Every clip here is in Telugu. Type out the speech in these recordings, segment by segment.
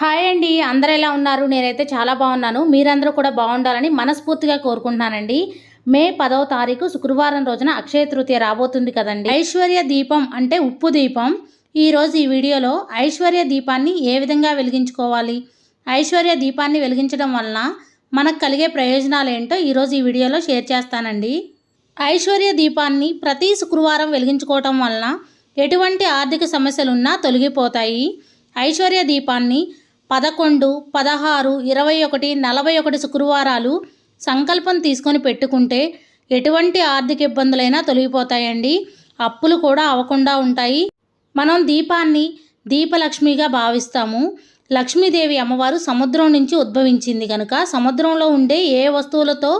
హాయ్ అండి అందరూ ఎలా ఉన్నారు? నేనైతే చాలా బాగున్నాను. మీరందరూ కూడా బాగుండాలని మనస్ఫూర్తిగా కోరుకుంటున్నానండి. మే పదవ తారీఖు శుక్రవారం రోజున అక్షయ తృతీయ రాబోతుంది కదండి. ఐశ్వర్య దీపం అంటే ఉప్పు దీపం. ఈరోజు ఈ వీడియోలో ఐశ్వర్య దీపాన్ని ఏ విధంగా వెలిగించుకోవాలి? ఐశ్వర్య దీపాన్ని వెలిగించడం వలన మనకు కలిగే ప్రయోజనాలు ఏంటో ఈరోజు ఈ వీడియోలో షేర్ చేస్తానండి. ఐశ్వర్య దీపాన్ని ప్రతి శుక్రవారం వెలిగించుకోవటం వలన ఎటువంటి ఆర్థిక సమస్యలున్నా తొలగిపోతాయి. ఐశ్వర్య దీపాన్ని పదకొండు పదహారు ఇరవై ఒకటి నలభై ఒకటి శుక్రవారాలు సంకల్పం తీసుకొని పెట్టుకుంటే ఎటువంటి ఆర్థిక ఇబ్బందులైనా తొలగిపోతాయండి. అప్పులు కూడా అవ్వకుండా ఉంటాయి. మనం దీపాన్ని దీపలక్ష్మిగా భావిస్తాము. లక్ష్మీదేవి అమ్మవారు సముద్రం నుంచి ఉద్భవించింది కనుక సముద్రంలో ఉండే ఏ వస్తువులతో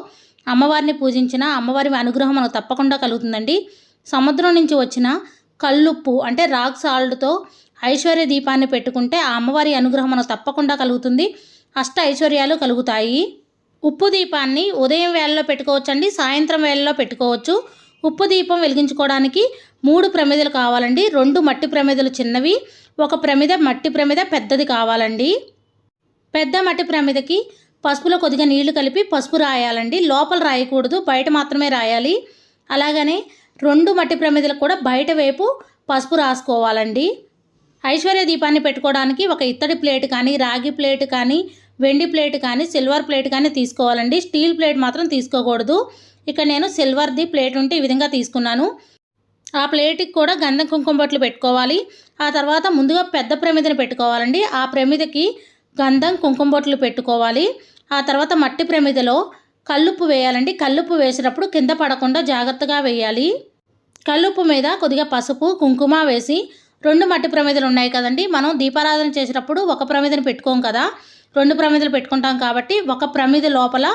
అమ్మవారిని పూజించినా అమ్మవారి అనుగ్రహం మనకు తప్పకుండా కలుగుతుందండి. సముద్రం నుంచి వచ్చిన కల్లుప్పు అంటే రాక్ సాల్ట్తో ఐశ్వర్య దీపాన్ని పెట్టుకుంటే ఆ అమ్మవారి అనుగ్రహం మనకు తప్పకుండా కలుగుతుంది. అష్ట ఐశ్వర్యాలు కలుగుతాయి. ఉప్పు దీపాన్ని ఉదయం వేళలో పెట్టుకోవచ్చండి సాయంత్రం వేళలో పెట్టుకోవచ్చు. ఉప్పు దీపం వెలిగించుకోవడానికి మూడు ప్రమిదలు కావాలండి. రెండు మట్టి ప్రమిదలు చిన్నవి ఒక ప్రమిద మట్టి ప్రమిద పెద్దది కావాలండి. పెద్ద మట్టి ప్రమిదకి పసుపులో కొద్దిగా నీళ్ళు కలిపి పసుపు రాయాలండి. లోపల రాయకూడదు బయట మాత్రమే రాయాలి. అలాగనే రెండు మట్టి ప్రమిదలకు కూడా బయట వైపు పసుపు రాసుకోవాలండి. ఐశ్వర్య దీపాన్ని పెట్టుకోవడానికి ఒక ఇత్తడి ప్లేట్ కానీ రాగి ప్లేట్ కానీ వెండి ప్లేట్ కానీ సిల్వర్ ప్లేట్ కానీ తీసుకోవాలండి. స్టీల్ ప్లేట్ మాత్రం తీసుకోకూడదు. ఇక్కడ నేను సిల్వర్ది ప్లేట్ ఉంటే ఈ విధంగా తీసుకున్నాను. ఆ ప్లేట్కి కూడా గంధం కుంకుమ బొట్లు పెట్టుకోవాలి. ఆ తర్వాత ముందుగా పెద్ద ప్రమిదని పెట్టుకోవాలండి. ఆ ప్రమిదకి గంధం కుంకుమ బొట్లు పెట్టుకోవాలి. ఆ తర్వాత మట్టి ప్రమిదలో కల్లుప్పు వేయాలండి. కల్లుప్పు వేసినప్పుడు కింద పడకుండా జాగ్రత్తగా వేయాలి. కల్లుప్పు మీద కొద్దిగా పసుపు కుంకుమ వేసి రెండు మట్టి ప్రమిదలు ఉన్నాయి కదండి. మనం దీపారాధన చేసేటప్పుడు ఒక ప్రమిదను పెట్టుకోం కదా. రెండు ప్రమిదలు పెట్టుకుంటాం కాబట్టి ఒక ప్రమిద లోపల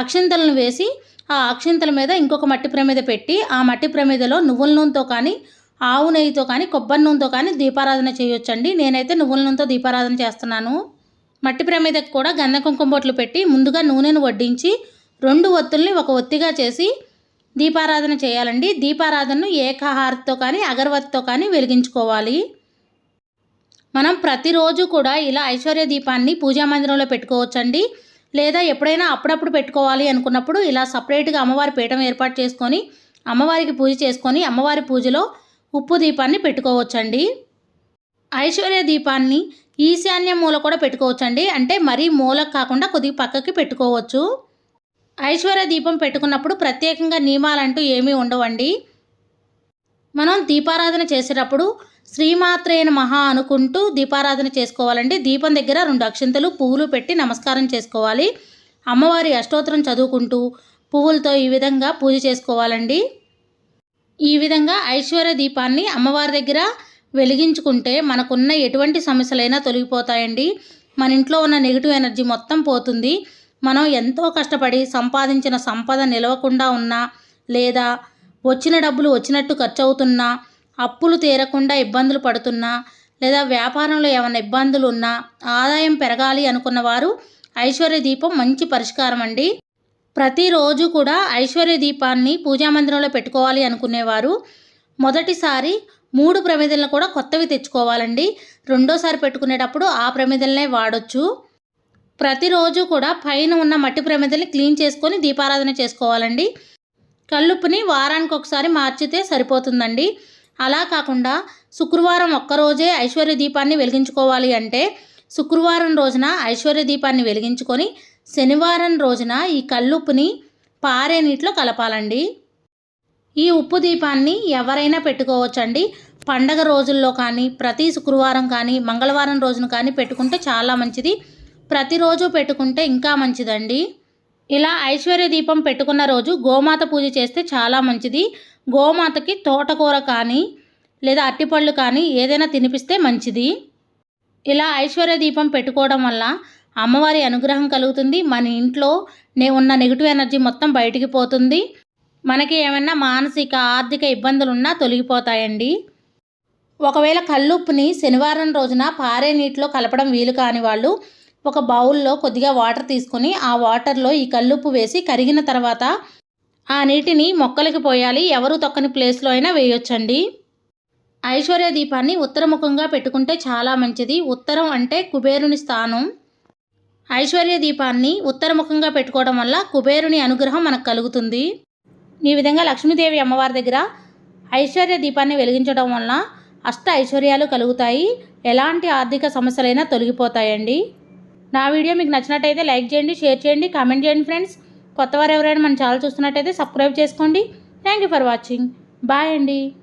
అక్షింతలను వేసి ఆ అక్షింతల మీద ఇంకొక మట్టి ప్రమిద పెట్టి ఆ మట్టి ప్రమిదలో నువ్వుల నూనెతో కానీ ఆవు నెయ్యితో కానీ కొబ్బరి నూనెతో కానీ దీపారాధన చేయొచ్చండి. నేనైతే నువ్వుల నూనెతో దీపారాధన చేస్తున్నాను. మట్టి ప్రమిదకు కూడా గంధ కుంకుమ బొట్లు పెట్టి ముందుగా నూనెను వడ్డించి రెండు ఒత్తుల్ని ఒక ఒత్తిగా చేసి దీపారాధన చేయాలండి. దీపారాధనను ఏకహారతితో కానీ అగరవత్తితో కానీ వెలిగించుకోవాలి. మనం ప్రతిరోజు కూడా ఇలా ఐశ్వర్య దీపాన్ని పూజా మందిరంలో పెట్టుకోవచ్చండి. లేదా ఎప్పుడైనా అప్పుడప్పుడు పెట్టుకోవాలి అనుకున్నప్పుడు ఇలా సపరేట్గా అమ్మవారి పీఠం ఏర్పాటు చేసుకొని అమ్మవారికి పూజ చేసుకొని అమ్మవారి పూజలో ఉప్పు దీపాన్ని పెట్టుకోవచ్చండి. ఐశ్వర్య దీపాన్ని ఈశాన్య మూల కూడా పెట్టుకోవచ్చండి. అంటే మరీ మూలకు కాకుండా కొద్దిగా పక్కకి పెట్టుకోవచ్చు. ఐశ్వర్య దీపం పెట్టుకున్నప్పుడు ప్రత్యేకంగా నియమాలంటూ ఏమీ ఉండవండి. మనం దీపారాధన చేసేటప్పుడు శ్రీమాత్రేన మహా అనుకుంటూ దీపారాధన చేసుకోవాలండి. దీపం దగ్గర రెండు అక్షంతలు పువ్వులు పెట్టి నమస్కారం చేసుకోవాలి. అమ్మవారి అష్టోత్తరం చదువుకుంటూ పువ్వులతో ఈ విధంగా పూజ చేసుకోవాలండి. ఈ విధంగా ఐశ్వర్య దీపాన్ని అమ్మవారి దగ్గర వెలిగించుకుంటే మనకున్న ఎటువంటి సమస్యలైనా తొలగిపోతాయండి. మన ఇంట్లో ఉన్న నెగిటివ్ ఎనర్జీ మొత్తం పోతుంది. మనం ఎంతో కష్టపడి సంపాదించిన సంపద నిలవకుండా ఉన్నా లేదా వచ్చిన డబ్బులు వచ్చినట్టు ఖర్చు అవుతున్నా అప్పులు తీరకుండా ఇబ్బందులు పడుతున్నా లేదా వ్యాపారంలో ఏమైనా ఇబ్బందులు ఉన్నా ఆదాయం పెరగాలి అనుకున్న వారు ఐశ్వర్య దీపం మంచి పరిష్కారం అండి. ప్రతిరోజు కూడా ఐశ్వర్య దీపాన్ని పూజా మందిరంలో పెట్టుకోవాలి అనుకునేవారు. మొదటిసారి మూడు ప్రమిదలను కూడా కొత్తవి తెచ్చుకోవాలండి. రెండోసారి పెట్టుకునేటప్పుడు ఆ ప్రమిదలనే వాడొచ్చు. ప్రతిరోజు కూడా పైన ఉన్న మట్టి ప్రమిదల్ని క్లీన్ చేసుకొని దీపారాధన చేసుకోవాలండి. కల్లుప్పుని వారానికి ఒకసారి మార్చితే సరిపోతుందండి. అలా కాకుండా శుక్రవారం ఒక్కరోజే ఐశ్వర్య దీపాన్ని వెలిగించుకోవాలి అంటే శుక్రవారం రోజున ఐశ్వర్య దీపాన్ని వెలిగించుకొని శనివారం రోజున ఈ కల్లుప్పుని పారే నీటిలో కలపాలండి. ఈ ఉప్పు దీపాన్ని ఎవరైనా పెట్టుకోవచ్చండి. పండగ రోజుల్లో కానీ ప్రతి శుక్రవారం కానీ మంగళవారం రోజున కానీ పెట్టుకుంటే చాలా మంచిది. ప్రతిరోజు పెట్టుకుంటే ఇంకా మంచిదండి. ఇలా ఐశ్వర్య దీపం పెట్టుకున్న రోజు గోమాత పూజ చేస్తే చాలా మంచిది. గోమాతకి తోటకూర కానీ లేదా అట్టిపళ్ళు కానీ ఏదైనా తినిపిస్తే మంచిది. ఇలా ఐశ్వర్య దీపం పెట్టుకోవడం వల్ల అమ్మవారి అనుగ్రహం కలుగుతుంది. మన ఇంట్లో నే ఉన్న నెగిటివ్ ఎనర్జీ మొత్తం బయటికి పోతుంది. మనకి ఏమైనా మానసిక ఆర్థిక ఇబ్బందులు ఉన్నా తొలగిపోతాయండి. ఒకవేళ కల్లుప్పుని శనివారం రోజున పారే నీటిలో కలపడం వీలు కాని వాళ్ళు ఒక బౌల్లో కొద్దిగా వాటర్ తీసుకొని ఆ వాటర్లో ఈ కల్లుప్పు వేసి కరిగిన తర్వాత ఆ నీటిని మొక్కలకి పోయాలి. ఎవరు తొక్కని ప్లేస్లో అయినా వేయొచ్చండి. ఐశ్వర్య దీపాన్ని ఉత్తరముఖంగా పెట్టుకుంటే చాలా మంచిది. ఉత్తరం అంటే కుబేరుని స్థానం. ఐశ్వర్య దీపాన్ని ఉత్తరముఖంగా పెట్టుకోవడం వల్ల కుబేరుని అనుగ్రహం మనకు కలుగుతుంది. ఈ విధంగా లక్ష్మీదేవి అమ్మవారి దగ్గర ఐశ్వర్య దీపాన్ని వెలిగించడం వలన అష్ట ఐశ్వర్యాలు కలుగుతాయి. ఎలాంటి ఆర్థిక సమస్యలైనా తొలగిపోతాయండి. నా వీడియో మీకు నచ్చినట్టయితే లైక్ చేయండి షేర్ చేయండి కామెంట్ చేయండి ఫ్రెండ్స్. కొత్తవారు ఎవరైనా మన ఛానల్ చూస్తున్నట్టయితే సబ్స్క్రైబ్ చేసుకోండి. Thank you for watching. Bye అండి.